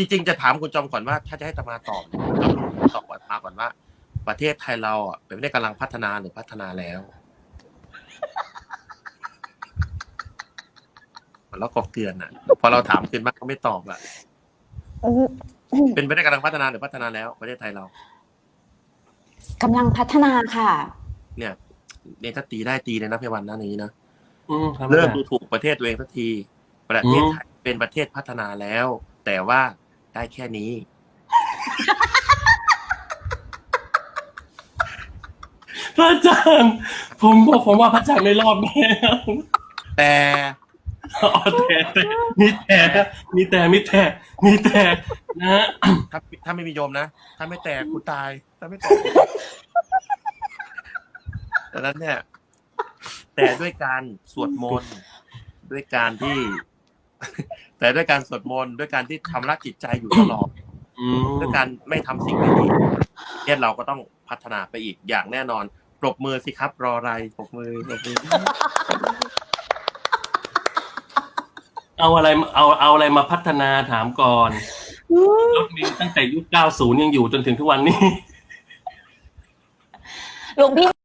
จริงๆจะถามคุณจอมก่อนว่าถ้าจะให้ตมาตอบเนี่ยคุณจอมตอบมาก่อนว่า ประเทศไทยเราอะเป็นประเทศกำลังพัฒนาหรือพัฒนาแล้วแล้วก็เกลือนอะ พอเราถามคืนบ้างก็ไม่ตอบอะอืมเป็นประเทศกำลังพัฒนาหรือพัฒนาแล้ว ประเทศไทยเรากำลังพัฒนาค่ะ เนี่ยเนี่ยถ้าตีได้ตีเลยนะพี่วันนะนี้นะอืมครับเริ่มอาจารย์ดูถูกประเทศตัวเองสักที ประเทศไทยเป็นประเทศพัฒนาแล้ว แต่ว่า ได้แค่นี้ พระอาจารย์ผมบอกผมว่าพระอาจารย์ไม่รอดแน่แต่อ๋อแต่แต่มีแต่มีแต่มีแต่มีแต่นะฮะถ้าถ้าไม่มีโยมนะ ถ้าไม่แตกกูตาย ถ้าไม่แตกดังนั้นเนี่ย แต่ด้วยการสวดมนต์ด้วยการที่ แต่ด้วยการสวดมนต์ด้วยการที่ทำรักจิตใจอยู่ตลอดอืมด้วยการไม่ทำสิ่งไม่ดีเนี่ยเราก็ต้องพัฒนาไปอีกอย่างแน่นอนปรบมือสิครับรออะไรปรบมือปรบมือ เอาอะไรเอาเอาอะไรมาพัฒนาถามก่อนรถเมล์ตั้งแต่ยุค 90 ยังอยู่จนถึงทุกวันนี้ หลวงพี่